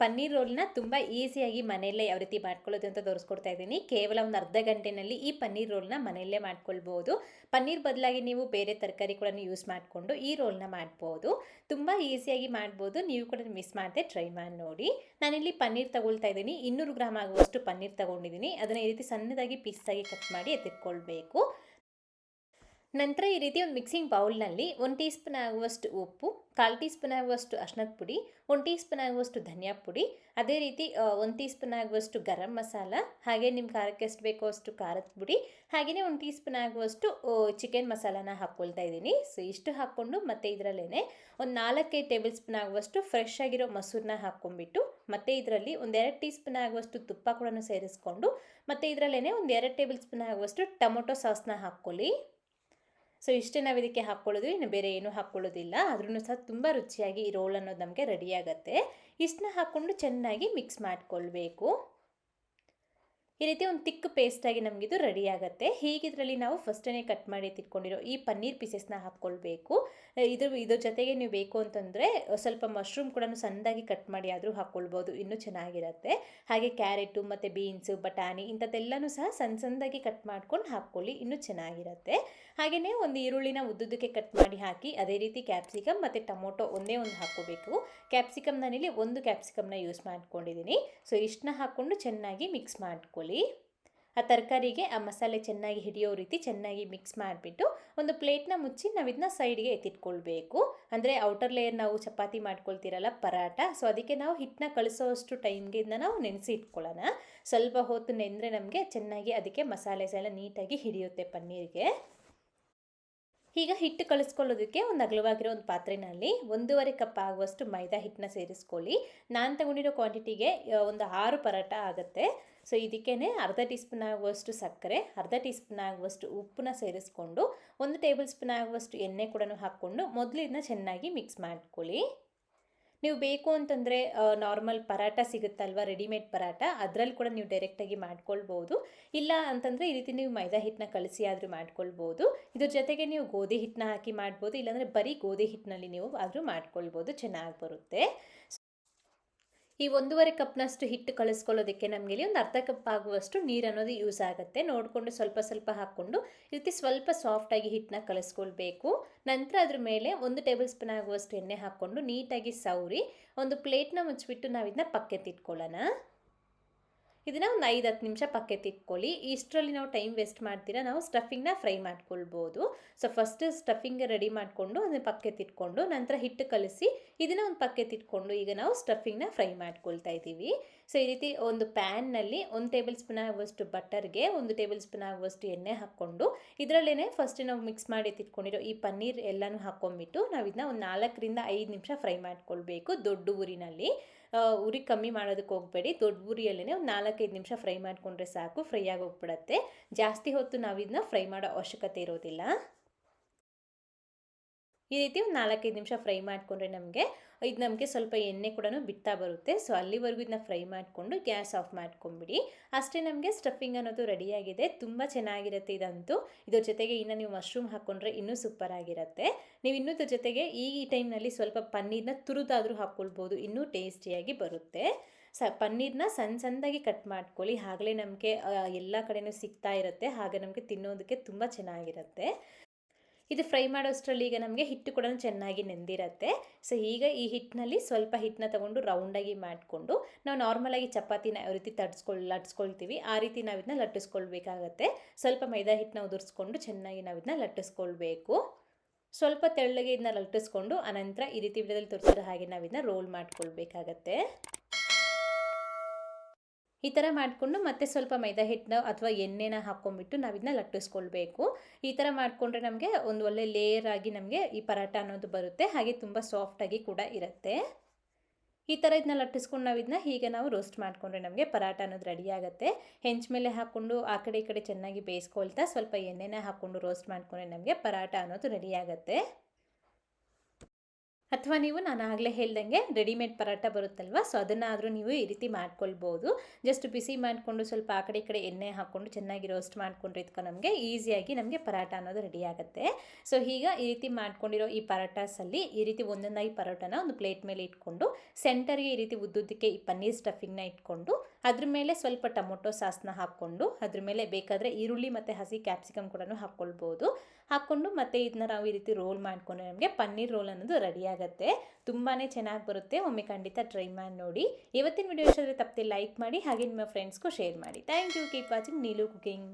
ಪನ್ನೀರ್ ರೋಲ್ನ ತುಂಬ ಈಸಿಯಾಗಿ ಮನೆಯಲ್ಲೇ ಯಾವ ರೀತಿ ಮಾಡ್ಕೊಳ್ಳೋದು ಅಂತ ತೋರಿಸ್ಕೊಡ್ತಾ ಇದ್ದೀನಿ. ಕೇವಲ ಒಂದು ಅರ್ಧ ಗಂಟೆನಲ್ಲಿ ಈ ಪನ್ನೀರ್ ರೋಲ್ನ ಮನೆಯಲ್ಲೇ ಮಾಡ್ಕೊಳ್ಬೋದು. ಪನ್ನೀರ್ ಬದಲಾಗಿ ನೀವು ಬೇರೆ ತರಕಾರಿ ಕೂಡ ಯೂಸ್ ಮಾಡಿಕೊಂಡು ಈ ರೋಲ್ನ ಮಾಡ್ಬೋದು. ತುಂಬ ಈಸಿಯಾಗಿ ಮಾಡ್ಬೋದು. ನೀವು ಕೂಡ ಮಿಸ್ ಮಾಡದೆ ಟ್ರೈ ಮಾಡಿ ನೋಡಿ. ನಾನಿಲ್ಲಿ ಪನ್ನೀರ್ ತಗೊಳ್ತಾ ಇದ್ದೀನಿ. ಇನ್ನೂರು ಗ್ರಾಮ್ ಆಗುವಷ್ಟು ಪನ್ನೀರ್ ತಗೊಂಡಿದ್ದೀನಿ. ಅದನ್ನು ಈ ರೀತಿ ಸಣ್ಣದಾಗಿ ಪೀಸಾಗಿ ಕಟ್ ಮಾಡಿ ಎತ್ತಿಟ್ಕೊಳ್ಬೇಕು. ನಂತರ ಈ ರೀತಿ ಒಂದು ಮಿಕ್ಸಿಂಗ್ ಬೌಲ್ನಲ್ಲಿ ಒಂದು ಟೀ ಸ್ಪೂನ್ ಆಗುವಷ್ಟು ಉಪ್ಪು, ಕಾಲು ಟೀ ಸ್ಪೂನ್ ಆಗುವಷ್ಟು ಅರ್ಶನದ ಪುಡಿ, ಒಂದು ಟೀ ಸ್ಪೂನ್ ಆಗುವಷ್ಟು ಧನಿಯಾ ಪುಡಿ, ಅದೇ ರೀತಿ ಒಂದು ಟೀ ಸ್ಪೂನ್ ಆಗುವಷ್ಟು ಗರಂ ಮಸಾಲ, ಹಾಗೆ ನಿಮ್ಮ ಖಾರಕ್ಕೆ ಎಷ್ಟು ಬೇಕೋ ಅಷ್ಟು ಖಾರದ ಪುಡಿ ಹಾಗೆಯೇ ಒಂದು ಟೀ ಸ್ಪೂನ್ ಆಗುವಷ್ಟು ಚಿಕನ್ ಮಸಾಲಾನ ಹಾಕ್ಕೊಳ್ತಾ ಇದ್ದೀನಿ. ಸೊ ಇಷ್ಟು ಹಾಕ್ಕೊಂಡು ಮತ್ತು ಇದರಲ್ಲೇ ಒಂದು ನಾಲ್ಕೈದು ಟೇಬಲ್ ಸ್ಪೂನ್ ಆಗುವಷ್ಟು ಫ್ರೆಶ್ ಆಗಿರೋ ಮೊಸರನ್ನ ಹಾಕ್ಕೊಂಡ್ಬಿಟ್ಟು, ಮತ್ತು ಇದರಲ್ಲಿ ಒಂದೆರಡು ಟೀ ಸ್ಪೂನ್ ಆಗುವಷ್ಟು ತುಪ್ಪ ಕೂಡ ಸೇರಿಸ್ಕೊಂಡು, ಮತ್ತು ಇದರಲ್ಲೇ ಒಂದು ಎರಡು ಟೇಬಲ್ ಸ್ಪೂನ್ ಆಗುವಷ್ಟು ಟೊಮೊಟೊ ಸಾಸ್ನ ಹಾಕ್ಕೊಳ್ಳಿ. ಸೊ ಇಷ್ಟೇ ನಾವು ಇದಕ್ಕೆ ಹಾಕ್ಕೊಳ್ಳೋದು ಇನ್ನು ಬೇರೆ ಏನೂ ಹಾಕ್ಕೊಳ್ಳೋದಿಲ್ಲ ಆದ್ರೂ ಸಹ ತುಂಬ ರುಚಿಯಾಗಿ ಈ ರೋಲ್ ಅನ್ನೋದು ನಮಗೆ ರೆಡಿ ಆಗುತ್ತೆ. ಇಷ್ಟನ್ನ ಹಾಕ್ಕೊಂಡು ಚೆನ್ನಾಗಿ ಮಿಕ್ಸ್ ಮಾಡಿಕೊಳ್ಬೇಕು. ಈ ರೀತಿ ಒಂದು ತಿಕ್ ಪೇಸ್ಟಾಗಿ ನಮಗಿದು ರೆಡಿ ಆಗುತ್ತೆ. ಹೀಗಿದ್ರಲ್ಲಿ ನಾವು ಫಸ್ಟೇ ಕಟ್ ಮಾಡಿ ಇಟ್ಕೊಂಡಿರೋ ಈ ಪನ್ನೀರ್ ಪೀಸಸ್ನ ಹಾಕ್ಕೊಳ್ಬೇಕು ಇದ್ರ ಇದ್ರ ಜೊತೆಗೆ ನೀವು ಬೇಕು ಅಂತಂದರೆ ಸ್ವಲ್ಪ ಮಶ್ರೂಮ್ ಕೂಡ ಸಣ್ಣದಾಗಿ ಕಟ್ ಮಾಡಿ ಆದರೂ ಹಾಕ್ಕೊಳ್ಬೋದು ಇನ್ನೂ ಚೆನ್ನಾಗಿರುತ್ತೆ. ಹಾಗೆ ಕ್ಯಾರೆಟು ಮತ್ತು ಬೀನ್ಸು ಬಟಾಣಿ ಇಂಥದ್ದೆಲ್ಲನೂ ಸಹ ಸಣ್ಣ ಸಣ್ಣದಾಗಿ ಕಟ್ ಮಾಡ್ಕೊಂಡು ಹಾಕ್ಕೊಳ್ಳಿ. ಇನ್ನೂ ಚೆನ್ನಾಗಿರುತ್ತೆ. ಹಾಗೆಯೇ ಒಂದು ಈರುಳ್ಳಿನ ಉದ್ದುದಕ್ಕೆ ಕಟ್ ಮಾಡಿ ಹಾಕಿ, ಅದೇ ರೀತಿ ಕ್ಯಾಪ್ಸಿಕಮ್ ಮತ್ತು ಟೊಮೊಟೊ ಒಂದೇ ಒಂದು ಹಾಕ್ಕೋಬೇಕು. ಕ್ಯಾಪ್ಸಿಕಮ್ ನಾನಿಲ್ಲಿ ಒಂದು ಕ್ಯಾಪ್ಸಿಕಮ್ನ ಯೂಸ್ ಮಾಡ್ಕೊಂಡಿದ್ದೀನಿ. ಸೊ ಇಷ್ಟನ್ನ ಹಾಕ್ಕೊಂಡು ಚೆನ್ನಾಗಿ ಮಿಕ್ಸ್ ಮಾಡ್ಕೊಳ್ಳಿ. ಆ ತರಕಾರಿಗೆ, ಆ ಮಸಾಲೆ ಚೆನ್ನಾಗಿ ಹಿಡಿಯೋ ರೀತಿ ಚೆನ್ನಾಗಿ ಮಿಕ್ಸ್ ಮಾಡಿಬಿಟ್ಟು ಒಂದು ಪ್ಲೇಟ್ನ ಮುಚ್ಚಿ ನಾವು ಇದನ್ನ ಸೈಡ್ಗೆ ಎತ್ತಿಟ್ಕೊಳ್ಬೇಕು. ಅಂದರೆ ಔಟರ್ ಲೇಯರ್ ನಾವು ಚಪಾತಿ ಮಾಡ್ಕೊಳ್ತೀರಲ್ಲ ಪರಾಟ ಸೊ ಅದಕ್ಕೆ ನಾವು ಹಿಟ್ಟನ್ನ ಕಳಿಸೋಷ್ಟು ಟೈಮ್ಗೆ ಇದನ್ನ ನಾವು ನೆನೆಸಿ ಇಟ್ಕೊಳ್ಳೋಣ. ಸ್ವಲ್ಪ ಹೊತ್ತು ನೆಂದರೆ ನಮಗೆ ಚೆನ್ನಾಗಿ ಅದಕ್ಕೆ ಮಸಾಲೆಸ್ ಎಲ್ಲ ನೀಟಾಗಿ ಹಿಡಿಯುತ್ತೆ ಪನ್ನೀರಿಗೆ. ಈಗ ಹಿಟ್ಟು ಕಳಿಸ್ಕೊಳ್ಳೋದಕ್ಕೆ ಒಂದು ಅಗಲವಾಗಿರೋ ಒಂದು ಪಾತ್ರೆನಲ್ಲಿ ಒಂದೂವರೆ ಕಪ್ ಆಗುವಷ್ಟು ಮೈದಾ ಹಿಟ್ಟನ್ನ ಸೇರಿಸ್ಕೊಳ್ಳಿ. ನಾನು ತಗೊಂಡಿರೋ ಕ್ವಾಂಟಿಟಿಗೆ ಒಂದು ಆರು ಪರೋಟ ಆಗುತ್ತೆ. ಸೊ ಇದಕ್ಕೇ ಅರ್ಧ ಟೀ ಸ್ಪೂನ್ ಆಗುವಷ್ಟು ಸಕ್ಕರೆ, ಅರ್ಧ ಟೀ ಸ್ಪೂನ್ ಆಗುವಷ್ಟು ಉಪ್ಪನ್ನ ಸೇರಿಸ್ಕೊಂಡು, ಒಂದು ಟೇಬಲ್ ಸ್ಪೂನ್ ಆಗುವಷ್ಟು ಎಣ್ಣೆ ಕೂಡ ಹಾಕ್ಕೊಂಡು ಮೊದಲು ಇದನ್ನ ಚೆನ್ನಾಗಿ ಮಿಕ್ಸ್ ಮಾಡ್ಕೊಳ್ಳಿ. ನೀವು ಬೇಕು ಅಂತಂದರೆ ನಾರ್ಮಲ್ ಪರಾಟ ಸಿಗುತ್ತಲ್ವ ರೆಡಿಮೇಡ್ ಪರಾಟ ಅದರಲ್ಲಿ ಕೂಡ ನೀವು ಡೈರೆಕ್ಟಾಗಿ ಮಾಡ್ಕೊಳ್ಬೋದು. ಇಲ್ಲ ಅಂತಂದರೆ ಈ ರೀತಿ ನೀವು ಮೈದಾ ಹಿಟ್ಟನ್ನ ಕಲಸಿ ಆದರೂ ಮಾಡ್ಕೊಳ್ಬೋದು. ಇದ್ರ ಜೊತೆಗೆ ನೀವು ಗೋಧಿ ಹಿಟ್ಟನ್ನ ಹಾಕಿ ಮಾಡ್ಬೋದು. ಇಲ್ಲಾಂದರೆ ಬರೀ ಗೋಧಿ ಹಿಟ್ಟಿನಲ್ಲಿ ನೀವು ಆದರೂ ಮಾಡ್ಕೊಳ್ಬೋದು. ಚೆನ್ನಾಗಿ ಬರುತ್ತೆ. ಈ ಒಂದೂವರೆ ಕಪ್ನಷ್ಟು ಹಿಟ್ಟು ಕಳಿಸ್ಕೊಳ್ಳೋದಕ್ಕೆ ನಮಗೆ ಇಲ್ಲಿ ಒಂದು ಅರ್ಧ ಕಪ್ ಆಗುವಷ್ಟು ನೀರು ಅನ್ನೋದು ಯೂಸ್ ಆಗುತ್ತೆ. ನೋಡಿಕೊಂಡು ಸ್ವಲ್ಪ ಸ್ವಲ್ಪ ಹಾಕ್ಕೊಂಡು ಈ ರೀತಿ ಸ್ವಲ್ಪ ಸಾಫ್ಟಾಗಿ ಹಿಟ್ಟನ್ನ ಕಲಿಸ್ಕೊಳ್ಬೇಕು ನಂತರ ಅದ್ರ ಮೇಲೆ ಒಂದು ಟೇಬಲ್ ಸ್ಪೂನ್ ಆಗುವಷ್ಟು ಎಣ್ಣೆ ಹಾಕ್ಕೊಂಡು ನೀಟಾಗಿ ಸೌರಿ ಒಂದು ಪ್ಲೇಟ್ನ ಮುಚ್ಚಿಬಿಟ್ಟು ನಾವು ಇದನ್ನ ಪಕ್ಕೆತ್ತಿಟ್ಕೊಳ್ಳೋಣ ಇದನ್ನು ಒಂದು ಐದು ಹತ್ತು ನಿಮಿಷ ಪಕ್ಕೆತ್ತಿಟ್ಕೊಳ್ಳಿ ಇಷ್ಟರಲ್ಲಿ ನಾವು ಟೈಮ್ ವೇಸ್ಟ್ ಮಾಡ್ತೀರಾ, ನಾವು ಸ್ಟಫಿಂಗ್ನ ಫ್ರೈ ಮಾಡ್ಕೊಳ್ಬೋದು. ಸೊ ಫಸ್ಟ್ ಸ್ಟಫಿಂಗ್ ರೆಡಿ ಮಾಡಿಕೊಂಡು ಅದನ್ನ ಪಕ್ಕೆತ್ತಿಟ್ಕೊಂಡು ನಂತರ ಹಿಟ್ಟು ಕಲಿಸಿ ಇದನ್ನು ಒಂದು ಪಕ್ಕೆತ್ತಿಟ್ಕೊಂಡು ಈಗ ನಾವು ಸ್ಟಫಿಂಗ್ನ ಫ್ರೈ ಮಾಡ್ಕೊಳ್ತಾ ಇದ್ದೀವಿ. ಸೊ ಈ ರೀತಿ ಒಂದು ಪ್ಯಾನ್ನಲ್ಲಿ ಒಂದು ಟೇಬಲ್ ಸ್ಪೂನ್ ಆಗುವಷ್ಟು ಬಟರ್ಗೆ ಒಂದು ಟೇಬಲ್ ಸ್ಪೂನ್ ಆಗುವಷ್ಟು ಎಣ್ಣೆ ಹಾಕ್ಕೊಂಡು ಇದರಲ್ಲೇ ಫಸ್ಟ್ ನಾವು ಮಿಕ್ಸ್ ಮಾಡಿ ತಿಟ್ಕೊಂಡಿರೋ ಈ ಪನ್ನೀರ್ ಎಲ್ಲನೂ ಹಾಕ್ಕೊಂಬಿಟ್ಟು ನಾವು ಇದನ್ನ ಒಂದು ನಾಲ್ಕರಿಂದ ಐದು ನಿಮಿಷ ಫ್ರೈ ಮಾಡ್ಕೊಳ್ಬೇಕು ದೊಡ್ಡ ಊರಿನಲ್ಲಿ. ಉರಿ ಕಮ್ಮಿ ಮಾಡೋದಕ್ಕೆ ಹೋಗಬೇಡಿ. ದೊಡ್ಡ ಉರಿಯಲ್ಲೇ ಒಂದು ನಾಲ್ಕೈದು ನಿಮಿಷ ಫ್ರೈ ಮಾಡಿಕೊಂಡ್ರೆ ಸಾಕು. ಫ್ರೈ ಆಗಿ ಹೋಗ್ಬಿಡತ್ತೆ ಜಾಸ್ತಿ ಹೊತ್ತು ನಾವು ಇದನ್ನ ಫ್ರೈ ಮಾಡೋ ಅವಶ್ಯಕತೆ ಇರೋದಿಲ್ಲ. ಈ ರೀತಿ ಒಂದು ನಾಲ್ಕೈದು ನಿಮಿಷ ಫ್ರೈ ಮಾಡಿಕೊಂಡ್ರೆ ನಮಗೆ ಇದು ನಮಗೆ ಸ್ವಲ್ಪ ಎಣ್ಣೆ ಕೂಡ ಬಿಡ್ತಾ ಬರುತ್ತೆ. ಸೊ ಅಲ್ಲಿವರೆಗೂ ಇದನ್ನ ಫ್ರೈ ಮಾಡಿಕೊಂಡು, ಗ್ಯಾಸ್ ಆಫ್ ಮಾಡ್ಕೊಂಬಿಡಿ. ಅಷ್ಟೇ ನಮಗೆ ಸ್ಟಫಿಂಗ್ ಅನ್ನೋದು ರೆಡಿಯಾಗಿದೆ. ತುಂಬ ಚೆನ್ನಾಗಿರುತ್ತೆ ಇದಂತೂ. ಇದ್ರ ಜೊತೆಗೆ ಇನ್ನು ನೀವು ಮಶ್ರೂಮ್ ಹಾಕ್ಕೊಂಡ್ರೆ ಇನ್ನೂ ಸೂಪರ್ ಆಗಿರುತ್ತೆ ನೀವು ಇನ್ನೂ ಜೊತೆಗೆ ಈ ಟೈಮ್ನಲ್ಲಿ ಸ್ವಲ್ಪ ಪನ್ನೀರ್ನ ತುರಿದಾದರೂ ಹಾಕ್ಕೊಳ್ಬೋದು ಇನ್ನೂ ಟೇಸ್ಟಿಯಾಗಿ ಬರುತ್ತೆ. ಸ, ಪನ್ನೀರ್ನ ಸಣ್ಣ ಸಣ್ಣದಾಗಿ ಕಟ್ ಮಾಡ್ಕೊಳ್ಳಿ. ಆಗಲೇ ನಮಗೆ ಎಲ್ಲ ಕಡೆಯೂ ಸಿಗ್ತಾ ಇರುತ್ತೆ. ಹಾಗೆ ನಮಗೆ ತಿನ್ನೋದಕ್ಕೆ ತುಂಬ ಚೆನ್ನಾಗಿರುತ್ತೆ. ಇದು ಫ್ರೈ ಮಾಡೋಷ್ಟರಲ್ಲಿ ಈಗ ನಮಗೆ ಹಿಟ್ಟು ಕೂಡ ಚೆನ್ನಾಗಿ ನೆಂದಿರತ್ತೆ. ಸೊ ಈಗ ಈ ಹಿಟ್ಟಿನಲ್ಲಿ ಸ್ವಲ್ಪ ಹಿಟ್ಟನ್ನ ತೊಗೊಂಡು ರೌಂಡಾಗಿ ಮಾಡಿಕೊಂಡು ನಾವು ನಾರ್ಮಲಾಗಿ ಚಪಾತಿನ ಯಾವ ರೀತಿ ತಡ್ಸ್ಕೊಳ್, ಲಟ್ಸ್ಕೊಳ್ತೀವಿ, ಆ ರೀತಿ ನಾವು ಇದನ್ನ ಲಟ್ಟಿಸ್ಕೊಳ್ಬೇಕಾಗತ್ತೆ. ಸ್ವಲ್ಪ ಮೈದಾ ಹಿಟ್ಟನ್ನ ಉದುರಿಸ್ಕೊಂಡು ಚೆನ್ನಾಗಿ ನಾವು ಇದನ್ನ ಲಟ್ಟಿಸ್ಕೊಳ್ಬೇಕು. ಸ್ವಲ್ಪ ತೆಳ್ಳಗೆ ಇದನ್ನ ಲಟ್ಟಿಸ್ಕೊಂಡು ಅನಂತರ ಈ ರೀತಿ ವಿಧದಲ್ಲಿ ತೋರಿಸಿರೋ ಹಾಗೆ ನಾವು ಇದನ್ನ ರೋಲ್ ಮಾಡ್ಕೊಳ್ಬೇಕಾಗತ್ತೆ. ಈ ಥರ ಮಾಡಿಕೊಂಡು ಮತ್ತೆ ಸ್ವಲ್ಪ ಮೈದಾ ಹಿಟ್ಟನ್ನ ಅಥವಾ ಎಣ್ಣೆನ ಹಾಕ್ಕೊಂಡ್ಬಿಟ್ಟು ನಾವು ಇದನ್ನ ಲಟ್ಟಿಸ್ಕೊಳ್ಬೇಕು. ಈ ಥರ ಮಾಡಿಕೊಂಡ್ರೆ ನಮಗೆ ಒಂದು ಒಳ್ಳೆ ಲೇಯರ್ ಆಗಿ ನಮಗೆ ಈ ಪರಾಟ ಅನ್ನೋದು ಬರುತ್ತೆ. ಹಾಗೆ ತುಂಬ ಸಾಫ್ಟಾಗಿ ಕೂಡ ಇರುತ್ತೆ. ಈ ಥರ ಇದನ್ನ ಲಟ್ಟಿಸ್ಕೊಂಡು ನಾವು ಇದನ್ನ ಹೀಗೆ ನಾವು ರೋಸ್ಟ್ ಮಾಡಿಕೊಂಡ್ರೆ ನಮಗೆ ಪರಾಟ ಅನ್ನೋದು ರೆಡಿ ಆಗುತ್ತೆ. ಹೆಂಚ ಮೇಲೆ ಹಾಕ್ಕೊಂಡು ಆ ಕಡೆ ಈ ಕಡೆ ಚೆನ್ನಾಗಿ ಬೇಯಿಸ್ಕೊಳ್ತಾ ಸ್ವಲ್ಪ ಎಣ್ಣೆನ ಹಾಕ್ಕೊಂಡು ರೋಸ್ಟ್ ಮಾಡಿಕೊಂಡ್ರೆ ನಮಗೆ ಪರಾಟ ಅನ್ನೋದು ರೆಡಿ ಆಗುತ್ತೆ. ಅಥವಾ ನೀವು ನಾನು ಆಗಲೇ ಹೇಳ್ದಂಗೆ ರೆಡಿಮೇಡ್ ಪರಾಟ ಬರುತ್ತಲ್ವ? ಸೊ ಅದನ್ನಾದರೂ ನೀವು ಈ ರೀತಿ ಮಾಡ್ಕೊಳ್ಬೋದು. ಜಸ್ಟ್ ಬಿಸಿ ಮಾಡಿಕೊಂಡು ಸ್ವಲ್ಪ ಆ ಕಡೆ ಈ ಕಡೆ ಎಣ್ಣೆ ಹಾಕ್ಕೊಂಡು ಚೆನ್ನಾಗಿ ರೋಸ್ಟ್ ಮಾಡ್ಕೊಂಡ್ರೆ ಇದ್ಕೊ ನಮಗೆ ಈಸಿಯಾಗಿ ನಮಗೆ ಪರಾಟ ಅನ್ನೋದು ರೆಡಿ ಆಗುತ್ತೆ. ಸೊ ಈಗ ಈ ರೀತಿ ಮಾಡ್ಕೊಂಡಿರೋ ಈ ಪರಾಟಾಸಲ್ಲಿ ಈ ರೀತಿ ಒಂದೊಂದಾಗಿ ಪರೋಟನ ಒಂದು ಪ್ಲೇಟ್ ಮೇಲೆ ಇಟ್ಕೊಂಡು ಸೆಂಟರ್ಗೆ ಈ ರೀತಿ ಉದ್ದುದ್ದಕ್ಕೆ ಈ ಪನ್ನೀರ್ ಸ್ಟಫಿಂಗ್ನ ಇಟ್ಕೊಂಡು ಅದ್ರ ಮೇಲೆ ಸ್ವಲ್ಪ ಟೊಮೊಟೊ ಸಾಸ್ನ ಹಾಕ್ಕೊಂಡು ಅದ್ರ ಮೇಲೆ ಬೇಕಾದರೆ ಈರುಳ್ಳಿ ಮತ್ತು ಹಸಿ ಕ್ಯಾಪ್ಸಿಕಮ್ ಕೂಡ ಹಾಕ್ಕೊಳ್ಬೋದು. ಹಾಕ್ಕೊಂಡು ಮತ್ತೆ ಇದನ್ನ ನಾವು ಈ ರೀತಿ ರೋಲ್ ಮಾಡ್ಕೊಂಡು ನಮಗೆ ಪನ್ನೀರ್ ರೋಲ್ ಅನ್ನೋದು ರೆಡಿ ಆಗುತ್ತೆ. ತುಂಬಾ ಚೆನ್ನಾಗಿ ಬರುತ್ತೆ. ಒಮ್ಮೆ ಖಂಡಿತ ಟ್ರೈ ಮಾಡಿ ನೋಡಿ. ಇವತ್ತಿನ ವಿಡಿಯೋ ಇಷ್ಟ ತಪ್ಪದೆ ಲೈಕ್ ಮಾಡಿ, ಹಾಗೆ ನಿಮ್ಮ ಫ್ರೆಂಡ್ಸ್ಗೂ ಶೇರ್ ಮಾಡಿ. Thank you keep watching Neelu cooking.